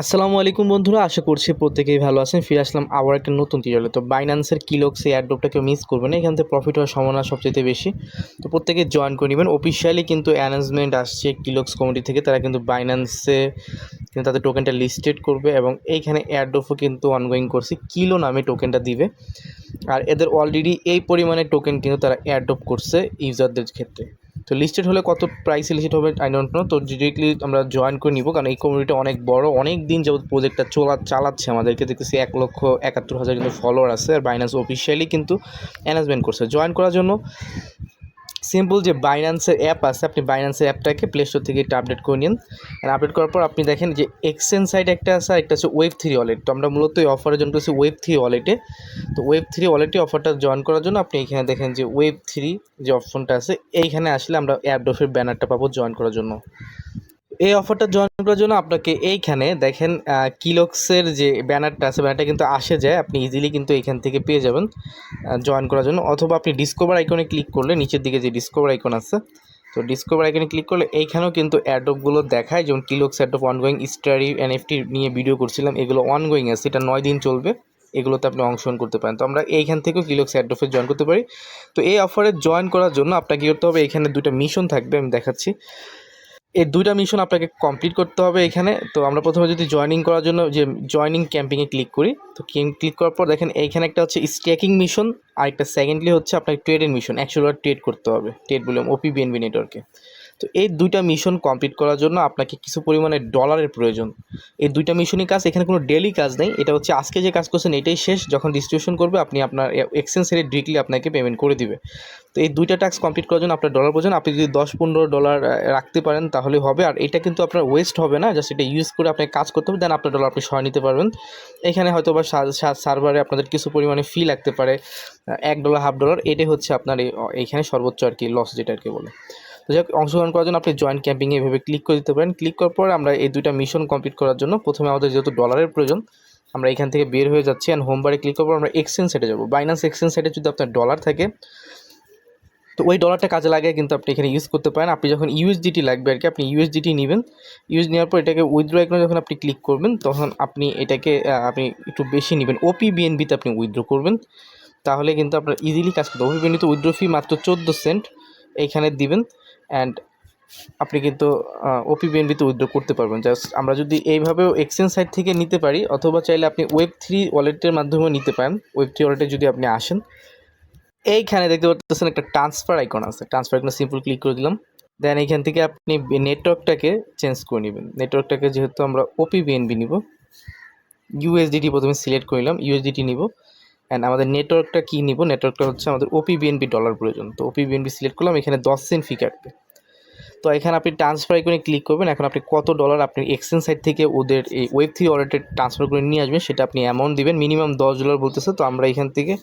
আসসালামু আলাইকুম বন্ধুরা, আশা করছি প্রত্যেকেই ভালো আছেন। ফিরে আসলাম আবার একটা নতুন টিউটোরিয়ালে তো বাইন্যান্সের কিলোক্স এই অ্যাড্রপটা কেউ মিস করবেন না, এখান থেকে প্রফিট হওয়ার সম্ভাবনা সবচেয়ে বেশি। তো প্রত্যেকে জয়েন করে নেবেন। অফিসিয়ালি কিন্তু অ্যানাউন্সমেন্ট আসছে কিলোক্স কমিটি থেকে। তারা কিন্তু বাইন্যান্সে কিন্তু তাদের টোকেনটা লিস্টেড করবে এবং এইখানে অ্যাড্রপও কিন্তু অনগোয়িং করছে। কিলো নামে টোকেনটা দিবে। আর এদের অলরেডি এই পরিমাণে টোকেন কিন্তু তারা অ্যাডপ্ট করছে ইউজারদের ক্ষেত্রে। তো লিস্টেড হলে কত প্রাইসে লিস্টেড হবে আই ডোন্ট নো তো ডিরেক্টলি আমরা জয়েন করে নিব, কারণ এই কমিউনিটি অনেক বড়। অনেক দিন যাবত প্রজেক্টটা চলা, চালাচ্ছে আমাদেরকে। দেখতেছি এক লক্ষ একাত্তর হাজার কিন্তু ফলোয়ার আছে, আর বাইন্যান্স অফিসিয়ালি কিন্তু অ্যানাউন্সমেন্ট করছে। জয়েন করার জন্য সিম্পল যে বাইন্যান্সের অ্যাপ আছে, আপনি বাইন্যান্সের অ্যাপটাকে প্লে স্টোর থেকে একটা আপডেট করে নিন। আর আপডেট করার পর আপনি দেখেন যে এক্সচেঞ্জ সাইট একটা আছে একটা আছে ওয়েব থ্রি ওয়ালেট তো আমরা মূলত এই অফারের জন্য করছি ওয়েব থ্রি ওয়ালেটে তো ওয়েব থ্রি ওয়ালেটে অফারটা জয়েন করার জন্য আপনি এখানে দেখেন যে ওয়েব থ্রি যে অপশনটা আছে, এইখানে আসলে আমরা অ্যাপ ডফের ব্যানারটা পাবো জয়েন করার জন্য। এই অফারটা জয়েন করার জন্য আপনাকে এইখানে দেখেন কিলক্সের যে ব্যানারটা আছে, ব্যানারটা কিন্তু আসে যায়, আপনি ইজিলি কিন্তু এইখান থেকে পেয়ে যাবেন জয়েন করার জন্য। অথবা আপনি ডিসকভার আইকনে ক্লিক করলে, নিচের দিকে যে ডিসকভার আইকন আছে, তো ডিসকভার আইকনে ক্লিক করলে, এইখানেও কিন্তু অ্যাডপগুলো দেখায়, যেমন কিলক্স অ্যাডপ অনগোয়িং স্টারি এনএফটি নিয়ে ভিডিও করছিলাম, এগুলো অনগোয়িং আছে, এটা নয় দিন চলবে, এগুলোতে আপনি অংশগ্রহণ করতে পারেন। তো আমরা এইখান থেকেও কিলক্স অ্যাডফে জয়েন করতে পারি। তো এই অফারে জয়েন করার জন্য আপনাকে করতে হবে, এখানে দুটো মিশন থাকবে, আমি দেখাচ্ছি। এই দুইটা মিশন আপনাকে কমপ্লিট করতে হবে এখানে। তো আমরা প্রথমে যদি জয়নিং করার জন্য যে জয়নিং ক্যাম্পিংয়ে ক্লিক করি, তো ক্যাম্প ক্লিক করার পর দেখেন এইখানে একটা হচ্ছে স্ট্যাকিং মিশন আর একটা সেকেন্ডলি হচ্ছে আপনাকে ট্রেডিং মিশন একশো ডলার ট্রেড করতে হবে ট্রেড বললাম ওপি বিএনবি নেটওয়ার্কে তো এই দুইটা মিশন কমপ্লিট করার জন্য আপনাকে কিছু পরিমাণে ডলারের প্রয়োজন। এই দুইটা মিশনই কাজ, এখানে কোনো ডেলি কাজ নেই। এটা হচ্ছে আজকে যে কাজ করছেন, এটাই শেষ। যখন ডিস্ট্রিবিউশন করবে, আপনি আপনার এক্সচেঞ্জ রেট ডিরেক্টলি আপনাকে পেমেন্ট করে দিবে। তো এই দুইটা টাস্ক কমপ্লিট করার জন্য আপনার ডলার প্রয়োজন। আপনি যদি দশ পনেরো ডলার রাখতে পারেন, তাহলে হবে। আর এটা কিন্তু আপনার ওয়েস্ট হবে না। জাস্ট এটা ইউজ করে আপনাকে কাজ করতে হবে দেন আপনার ডলার আপনি সরাই নিতে পারবেন। এখানে হয়তো বা সার্ভারে আপনাদের কিছু পরিমাণে ফি লাগতে পারে এক ডলার হাফ ডলার এটাই হচ্ছে আপনার এইখানে সর্বোচ্চ আর কি লস যেটা আর কি বলে। তো যাই হোক, অংশগ্রহণ করার জন্য আপনি জয়েন্ট ক্যাম্পিংয়ে এভাবে ক্লিক করে দিতে পারেন। ক্লিক করার পর আমরা এই দুইটা মিশন কমপ্লিট করার জন্য প্রথমে আমাদের যেহেতু ডলারের প্রয়োজন, আমরা এখান থেকে বের হয়ে যাচ্ছি অ্যান্ড হোমবারে ক্লিক করার পর আমরা এক্সচেঞ্জ সাইটে যাব। বাইন্যান্স এক্সচেঞ্জ সাইটে যদি আপনার ডলার থাকে, তো ওই ডলারটা কাজে লাগে কিন্তু আপনি এখানে ইউজ করতে পারেন। আপনি যখন ইউএসডিটি লাগবে আর কি, আপনি ইউএসডিটি নেবেন। ইউজ নেওয়ার পর এটাকে উইথড্র এখানে যখন আপনি ক্লিক করবেন, তখন আপনি এটাকে আপনি একটু বেশি নেবেন। ওপি বিএনবিতে আপনি উইথড্র করবেন। তাহলে কিন্তু আপনার ইজিলি কাজ করতে ওপি বিএনবিতে উইথড্র ফি মাত্র চোদ্দ সেন্ট এইখানে দিবেন। অ্যান্ড আপনি কিন্তু ওপি বিএনবিতে উইথড্র করতে পারবেন। জাস্ট আমরা যদি এইভাবেও এক্সচেঞ্জ সাইট থেকে নিতে পারি, অথবা চাইলে আপনি ওয়েব থ্রি ওয়ালেটের মাধ্যমেও নিতে পারেন। ওয়েব থ্রি ওয়ালেটে যদি আপনি আসেন, এইখানে দেখতে পাচ্ছেন একটা ট্রান্সফার আইকন আছে। ট্রান্সফার আইকনে সিম্পল ক্লিক করে দিলাম। দেন এইখান থেকে আপনি নেটওয়ার্কটাকে চেঞ্জ করে নেবেন। নেটওয়ার্কটাকে যেহেতু আমরা ওপি বিএনবি নিব ইউএসডিটি প্রথমে সিলেক্ট করে নিলাম ইউএসডিটি নিব। অ্যান্ড আমাদের নেটওয়ার্কটা কী নিব? নেটওয়ার্কটা হচ্ছে আমাদের ওপি বিএনবি ডলার প্রয়োজন। তো ওপি বিএনবি সিলেক্ট করলাম, এখানে দশ সেন্ট ফি কাটবে। তো এখানে আপনি ট্রান্সফার আইকনে ক্লিক করবেন। এখন আপনি কত ডলার আপনি এক্সচেঞ্জ সাইট থেকে ওদের এই ওয়েব থ্রি ওয়ালেটে ট্রান্সফার করে নিয়ে আসবেন, সেটা আপনি অ্যামাউন্ট দিবেন। মিনিমাম দশ ডলার বলতেছে, তো আমরা এখান থেকে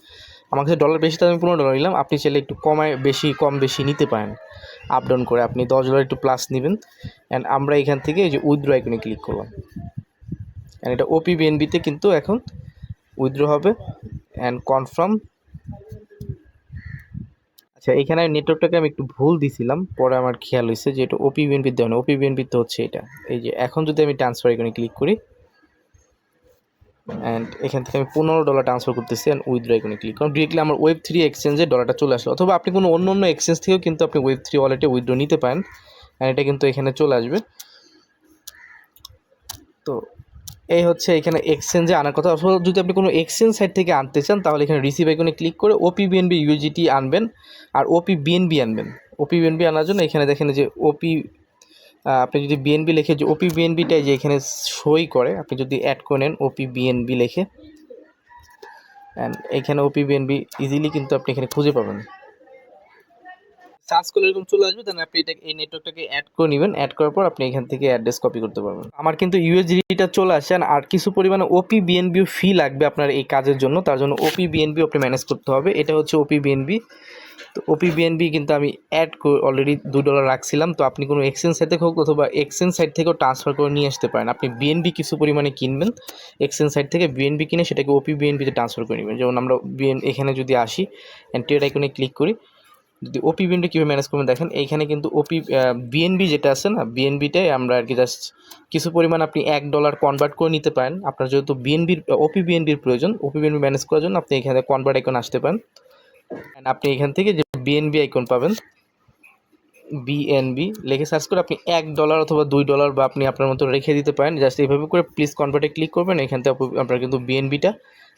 আমার কাছে ডলার বেশি তো আমি পনেরো ডলার নিলাম। আপনি চাইলে একটু কমায়, বেশি, কম, বেশি নিতে পারেন। আপ ডাউন করে আপনি দশ ডলার একটু প্লাস নেবেন। অ্যান্ড আমরা এখান থেকে এই যে উইথড্র আইকনে ক্লিক করলাম। অ্যান্ড এটা ওপি বিএনবিতে কিন্তু এখন উইথড্র হবে। অ্যান্ড কনফার্ম আচ্ছা এখানে নেটওয়ার্কটাকে আমি একটু ভুল দিছিলাম, পরে আমার খেয়াল হয়েছে যে এটা ওপি বিএনপির দেওয়া ওপি বিএনপির তো হচ্ছে এটা। এই যে, এখন যদি আমি ট্রান্সফার এখানে ক্লিক করি অ্যান্ড এখান থেকে আমি পনেরো ডলার ট্রান্সফার করতেছি অ্যান্ড উইথড্র এখানে ক্লিক করুন ডিরেক্টলি আমার ওয়েব থ্রি এক্সচেঞ্জে ডলারটা চলে আসলো। অথবা আপনি কোনো অন্য অন্য এক্সচেঞ্জ থেকেও কিন্তু আপনি ওয়েব থ্রি ওয়ালেটে উইথড্র নিতে পারেন অ্যান্ড এটা কিন্তু এখানে চলে আসবে। তো এই হচ্ছে এখানে এক্সচেঞ্জে আনার কথা। অথবা যদি আপনি কোনো এক্সচেঞ্জ সাইট থেকে আনতে চান, তাহলে এখানে রিসিভ আইকনে ক্লিক করে ওপি বিএনবি ইউজিটি আনবেন আর ওপি বিএনবি আনবেন। ওপি বিএনবি আনার জন্য এখানে দেখেন যে ওপি আপনি যদি বিএনবি লেখে যে ওপি বিএনবিটাই যে এখানে সই করে, আপনি যদি অ্যাড করে নেন ওপি বিএনবি লেখে অ্যান্ড এখানে ওপি বিএনবি ইজিলি কিন্তু আপনি এখানে খুঁজে পাবেন। সার্চ করলে এরকম চলে আসবে দেন আপনি এটা এই নেটওয়ার্কটাকে অ্যাড করে নেবেন। অ্যাড করার পর আপনি এখান থেকে অ্যাড্রেস কপি করতে পারবেন। আমার কিন্তু ইউএসডিটা চলে আসে আর কিছু পরিমাণে ওপি বিএনবিও ফি লাগবে আপনার এই কাজের জন্য। তার জন্য ওপি বিএনবি আপনি ম্যানেজ করতে হবে। এটা হচ্ছে ওপি বিএনবি তো ওপি বিএনবি কিন্তু আমি অ্যাড অলরেডি দু ডলার রাখছিলাম। তো আপনি কোনো এক্সচেঞ্জ সাইট থেকে হোক অথবা এক্সচেঞ্জ সাইট থেকেও ট্রান্সফার করে নিয়ে আসতে পারেন। আপনি বিএনবি কিছু পরিমাণে কিনবেন। এক্সচেঞ্জ সাইট থেকে বিএনবি কিনে সেটাকে ওপি বিএনবিতে ট্রান্সফার করে নেবেন। যেমন আমরা বিএন এখানে যদি আসি অ্যান্ড আইকনে ক্লিক করি যদি ওপি বিএনবি কীভাবে ম্যানেজ করবেন দেখেন এইখানে কিন্তু ওপি বিএনবি যেটা আছে না বিএনবিটাই আমরা আর কি জাস্ট কিছু পরিমাণ আপনি এক ডলার কনভার্ট করে নিতে পারেন আপনার যেহেতু বিএনবির ওপি বিএনবির প্রয়োজন ওপি বিএনবি ম্যানেজ করার জন্য আপনি এখানে কনভার্ট আইকন আসতে পারেন অ্যান্ড আপনি এখান থেকে যে বিএনবি আইকন পাবেন বিএনবি লেখে সার্চ করে আপনি এক ডলার অথবা দুই ডলার বা আপনি আপনার মতো রেখে দিতে পারেন জাস্ট এইভাবে করে প্লিজ কনভার্টে ক্লিক করবেন এখান থেকে আপনার কিন্তু বিএনবিটা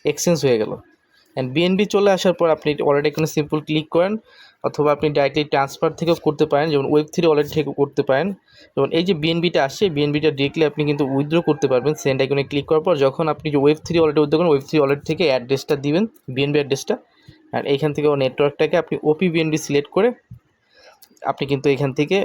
এক্সচেঞ্জ হয়ে গেল অ্যান্ড বিএনবি চলে আসার পর আপনি ওয়ালেট এখানে সিম্পল ক্লিক করেন অথবা আপনি ডাইরেক্টলি ট্রান্সফার থেকেও করতে পারেন, যেমন ওয়েব থ্রি ওয়ালেট থেকে করতে পারেন। যেমন এই যে বিএনবিটা আসছে বিএনবিটা ডিরেক্টলি আপনি কিন্তু উইথড্র করতে পারবেন সেন্ড আইকনে ক্লিক করার পর যখন আপনি যে ওয়েব থ্রি ওয়ালেটে উদ্যোগ করেন ওয়েব থ্রি ওয়ালেট থেকে অ্যাড্রেসটা দিবেন বিএনবি অ্যাড্রেসটা আর এইখান থেকে নেটওয়ার্কটাকে আপনি ওপি বিএনবি সিলেক্ট করে আপনি কিন্তু এখান থেকে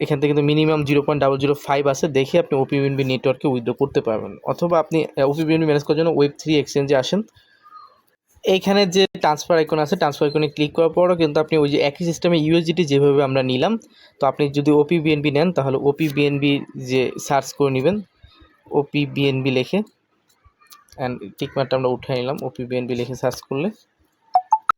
এখান থেকে কিন্তু minimum zero point double zero five আছে, দেখে আপনি ওপি বিএনবি নেটওয়ার্কে উইথড্র করতে পারবেন। অথবা আপনি ওপি বিএনবি ম্যানেজ করার জন্য ওয়েব থ্রি এক্সচেঞ্জে আসেন। এইখানে যে ট্রান্সফার আইকন আছে ট্রান্সফার আইকনে ক্লিক করার পরও কিন্তু আপনি ওই যে একই সিস্টেমে ইউএসডিটি যেভাবে আমরা নিলাম, তো আপনি যদি ওপি বিএনবি নেন, তাহলে ওপি বিএনবি যে সার্চ করে নেবেন ওপি বিএনবি লিখে অ্যান্ড টিকমারটা আমরা উঠে নিলাম ওপি বিএনবি লিখে সার্চ করলে।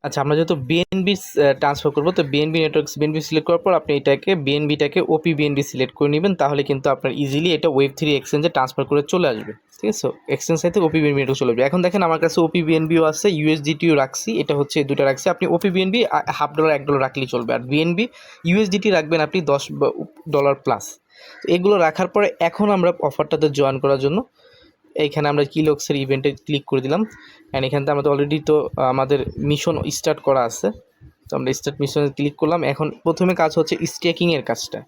আচ্ছা আমরা যেহেতু বিএনবি ট্রান্সফার করব, তো বিএনবি নেটওয়ার্ক বিএনবি সিলেক্ট করার পর আপনি এটাকে বিএনবিটাকে ওপি বিএনবি সিলেক্ট করে নেবেন, তাহলে কিন্তু আপনার ইজিলি এটা ওয়েব থ্রি এক্সচেঞ্জে ট্রান্সফার করে চলে আসবে। ঠিক আছে? এক্সচেঞ্জ থেকে ওপি বিএনবি নেটওয়ার্ক চলে আসবে। এখন দেখেন আমার কাছে ওপি বিএনবিও আছে ইউএসডিটিও রাখছি, এটা হচ্ছে দুটো রাখছি। আপনি ওপি বিএনবি হাফ ডলার এক ডলার রাখলেই চলবে। আর বিএনবি ইউএসডিটি রাখবেন আপনি দশ ডলার প্লাস এগুলো রাখার পরে এখন আমরা অফারটাতে জয়েন করার জন্য এইখানে আমরা কিলক্সের ইভেন্টে ক্লিক করে দিলাম। অ্যান্ড এখান থেকে আমাদের অলরেডি তো আমাদের মিশন স্টার্ট করা আছে। তো আমরা স্টার্ট মিশনে ক্লিক করলাম। এখন প্রথমে কাজ হচ্ছে স্টেকিংয়ের কাজটা।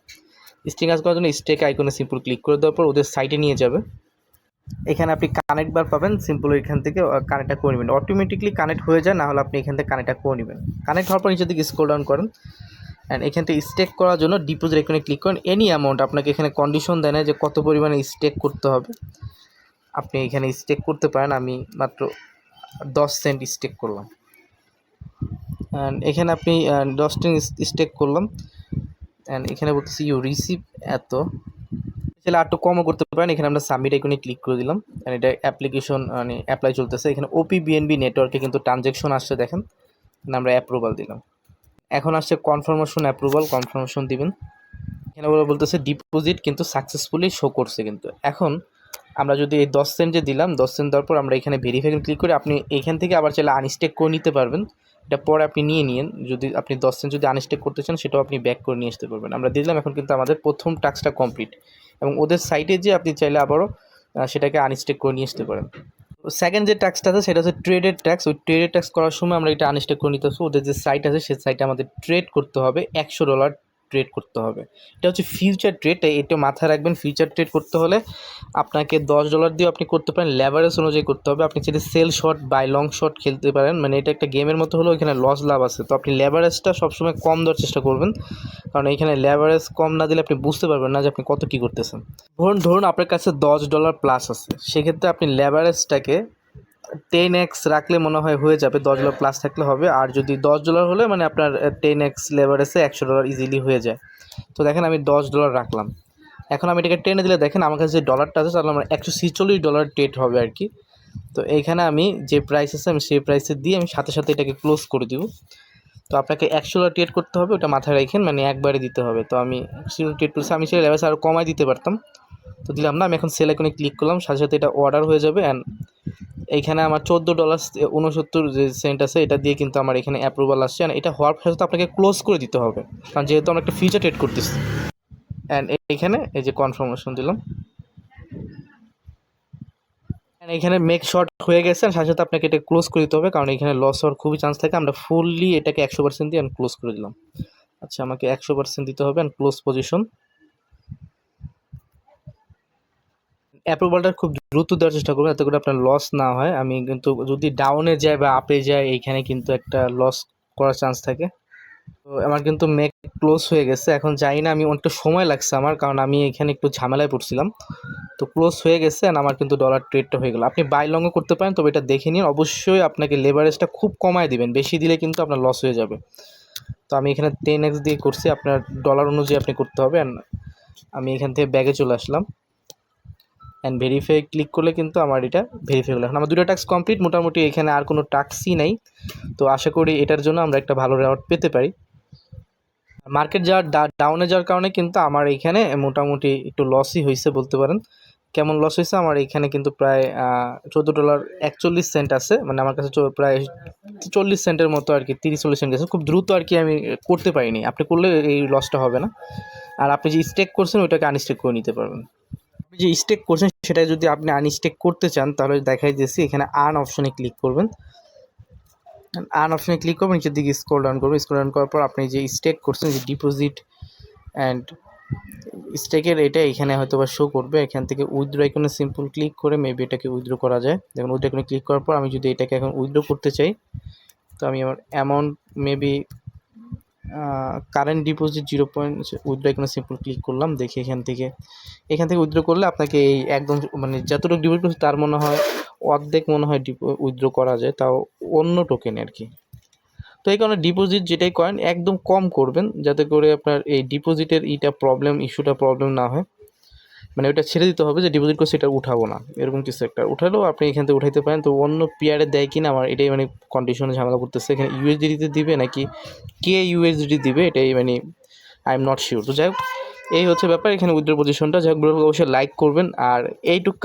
স্টেকিং কাজ করার জন্য স্টেক আইকনে সিম্পল ক্লিক করে দেওয়ার পর ওদের সাইটে নিয়ে যাবে। এখানে আপনি কানেক্ট বার পাবেন। সিম্পল এখান থেকে কানেক্টটা করে নেবেন। অটোমেটিকলি কানেক্ট হয়ে যায় না হলে আপনি এখান থেকে কানেক্টটা করে নেবেন। কানেক্ট হওয়ার পর নিচের দিকে স্ক্রল ডাউন করেন। অ্যান্ড এখান থেকে স্টেক করার জন্য ডিপোজিট এখানে ক্লিক করেন। এনি অ্যামাউন্ট আপনাকে এখানে কন্ডিশন দেয় না যে কত পরিমাণে স্টেক করতে হবে। আপনি এখানে স্টেক করতে পারেন। আমি মাত্র দশ সেন্ট স্টেক করলাম। এখানে আপনি দশ সেন্ট স্টেক করলাম। অ্যান্ড এখানে বলতেছি ইউ রিসিভ এত। চাইলে আর একটু কমও করতে পারেন। এখানে আমরা সাবমিট আইকনে ক্লিক করে দিলাম। অ্যান্ড এটা অ্যাপ্লিকেশন মানে অ্যাপ্লাই চলতেছে। এখানে ওপি বিএনবি নেটওয়ার্কে কিন্তু ট্রানজ্যাকশন আসছে, দেখেন। আমরা অ্যাপ্রুভাল দিলাম। এখন আসছে কনফার্মেশন অ্যাপ্রুভাল কনফার্মেশন দিবেন। এখানে বলতেছে ডিপোজিট কিন্তু সাকসেসফুলি শো করছে কিন্তু। এখন আমরা যদি এই দশ সেন্ট যে দিলাম, দশ সেন্ট দেওয়ার পর আমরা এখানে ভেরিফাই ক্লিক করে আপনি এখান থেকে আবার চাইলে আনস্টেক করে নিতে পারবেন। এটা পরে আপনি নিয়ে নিন। যদি আপনি দশ সেন্ট যদি আনস্টেক করতে চান, সেটাও আপনি ব্যাক করে নিয়ে আসতে পারবেন। আমরা দিলাম, এখন কিন্তু আমাদের প্রথম টাস্কটা কমপ্লিট এবং ওদের সাইটে যে আপনি চাইলে আবারও সেটাকে আনস্টেক করে নিয়ে আসতে পারেন। সেকেন্ড যে ট্যাক্সটা আছে, সেটা হচ্ছে ট্রেডের ট্যাক্স ওই ট্রেডের ট্যাক্স করার সময় আমরা এটা আনস্টেক করে নিতে ওদের যে সাইট আছে সেই সাইটে আমাদের ট্রেড করতে হবে। একশো ডলার ট্রেড করতে হবে। এটা হচ্ছে ফিউচার ট্রেড এটা মাথায় রাখবেন ফিউচার ট্রেড করতে হলে আপনাকে দশ ডলার দিয়ে আপনি করতে পারেন লেভারেজ অনুযায়ী করতে হবে। আপনি চাইলে sell short buy long short খেলতে পারেন। মানে এটা একটা গেমের মতো হলেও এখানে লস লাভ আছে। তো আপনি লেভারেজটা সবসময় কম দেওয়ার চেষ্টা করবেন। কারণ এখানে লেভারেজ কম না দিলে আপনি বুঝতে পারবেন না যে আপনি কত কী করতেছেন। ধরুন ধরুন আপনার কাছে দশ ডলার প্লাস আছে। সেক্ষেত্রে আপনি লেভারেজটাকে টেন এক্স রাখলে মনে হয় হয়ে যাবে, দশ ডলার প্লাস থাকলে হবে। আর যদি দশ ডলার হলে মানে আপনার টেন এক্স লেভারেজে একশো ডলার ইজিলি হয়ে যায়। তো দেখেন আমি দশ ডলার রাখলাম। এখন আমি এটাকে টেনে দিলে দেখেন আমার কাছে যে ডলারটা আছে, তাহলে আমার একশো ছিচল্লিশ ডলার ট্রেড হবে আর কি। তো এইখানে আমি যে প্রাইস আছে, আমি সেই প্রাইসে দিয়ে আমি সাথে সাথে এটাকে ক্লোজ করে দিব। তো আপনাকে একশো ডলার ট্রেড করতে হবে, ওটা মাথায় রাখেন মানে একবারে দিতে হবে। তো আমি ট্রেড করছি, আমি সেই লেভেল আরও কমাই দিতে পারতাম। তো দিলাম না, আমি এখন সেল ক্লিক করলাম, সাথে সাথে এটা অর্ডার হয়ে যাবে অ্যান্ড এইখানে আমার চোদ্দ ডলার উনসত্তর যে সেন্ট আছে, এটা দিয়ে কিন্তু আমার এখানে অ্যাপ্রুভাল আসছে। And এটা হওয়ার সাথে আপনাকে ক্লোজ করে দিতে হবে। কারণ যেহেতু আমরা একটা ফিউচার ট্রেড করতেছি। অ্যান্ড এইখানে এই যে কনফার্মেশন দিলাম। এখানে মেক শর্ট হয়ে গেছে। সাথে সাথে আপনাকে এটা ক্লোজ করে দিতে হবে। কারণ এখানে লস হওয়ার খুবই চান্স থাকে। আমরা ফুললি এটাকে একশো পার্সেন্ট দিয়ে ক্লোজ করে দিলাম। আচ্ছা আমাকে একশো পার্সেন্ট দিতে হবে অ্যান্ড ক্লোজ পজিশন অ্যাপ্রুভালটা খুব দ্রুত দেওয়ার চেষ্টা করবেন যাতে করে আপনার লস না হয়। আমি কিন্তু যদি ডাউনে যায় বা আপে যায় এইখানে কিন্তু একটা লস করার চান্স থাকে। তো আমার কিন্তু মেক ক্লোজ হয়ে গেছে। এখন জানি না, আমি অনেকটা সময় লাগছে আমার, কারণ আমি এখানে একটু ঝামেলায় পড়ছিলাম। তো ক্লোজ হয়ে গেছে and আমার কিন্তু ডলার ট্রেডটা হয়ে গেল। আপনি বাই লংও করতে পারেন, তবে এটা দেখে নিন। অবশ্যই আপনাকে লেভারেজটা খুব কমায় দিবেন। বেশি দিলে কিন্তু আপনার লস হয়ে যাবে। তো আমি এখানে টেন এক্স দিয়ে করছি। আপনার ডলার অনুযায়ী আপনি করতে হবে আমি এখান থেকে ব্যাগে চলে আসলাম। অ্যান্ড ভেরিফাই ক্লিক করলে কিন্তু আমার এটা ভেরিফাই হলো। এখন আমার দুটো টাস্ক কমপ্লিট মোটামুটি এখানে আর কোনো টাস্কই নাই। তো আশা করি এটার জন্য আমরা একটা ভালো রেওয়ার্ড পেতে পারি। মার্কেট যাওয়ার ডাউনে যাওয়ার কারণে কিন্তু আমার এইখানে মোটামুটি একটু লসই হয়েছে বলতে পারেন। কেমন লস হয়েছে আমার এইখানে কিন্তু প্রায় চোদ্দ ডলার একচল্লিশ সেন্ট আছে। মানে আমার কাছে প্রায় চল্লিশ সেন্টের মতো আর কি তিরিশ চল্লিশ সেন্ট আছে খুব দ্রুত আর কি আমি করতে পারিনি। আপনি করলে এই লসটা হবে না। আর আপনি যে স্টেক করছেন, ওইটাকে আনস্টেক করে নিতে পারবেন। যে স্টেক করছেন সেটা যদি আপনি আনস্টেক করতে চান, তাহলে দেখাই দিয়েছি, এখানে আর্ন অপশনে ক্লিক করবেন। আর্ন অপশনে ক্লিক করবেন, নিচের দিকে স্ক্রল ডাউন করবেন। স্ক্রল ডাউন করার পর আপনি যে স্টেক করছেন, যে ডিপোজিট অ্যান্ড স্টেকের এটা এখানে হয়তো বা শো করবে। এখান থেকে উইথড্র আইকনে সিম্পল ক্লিক করে মেবি এটাকে উইথড্র করা যায়। দেখুন উইথড্র আইকনে ক্লিক করার পর আমি যদি এটাকে এখন উইথড্র করতে চাই, তো আমি আমার amount maybe current deposit zero point withdraw এখানে সিম্পল ক্লিক করলাম, দেখি এখান থেকে। এখান থেকে উইথড্র করলে আপনাকে এই একদম মানে যতটুকু ডিপোজিট করছে তার মনে হয় অর্ধেক মনে হয় উইথড্র করা যায়, তাও অন্য টোকেনে আর কি তো এই কারণে ডিপোজিট যেটাই করেন, একদম কম করবেন, যাতে করে আপনার এই ডিপোজিটের ইটা প্রবলেম ইস্যুটা প্রবলেম না হয়। মানে ওটা ছেড়ে দিতে হবে যে ডিপোজিট করছে এটা উঠাবো না। এরকম কিছু একটা উঠালেও আপনি এখান থেকে উঠাইতে পারেন। তো অন্য পিয়ারে দেয় কিনা আমার এটাই মানে কন্ডিশনে ঝামেলা করতেছে। এখানে ইউএসডিতে দিবে নাকি কে ইউএসডি দিবে এটাই মানে আই এম নট শিওর তো যাই হোক, এই হচ্ছে ব্যাপার। এখানে উইথড্র পজিশনটা যাই হোক, অবশ্যই লাইক করবেন। আর এইটুক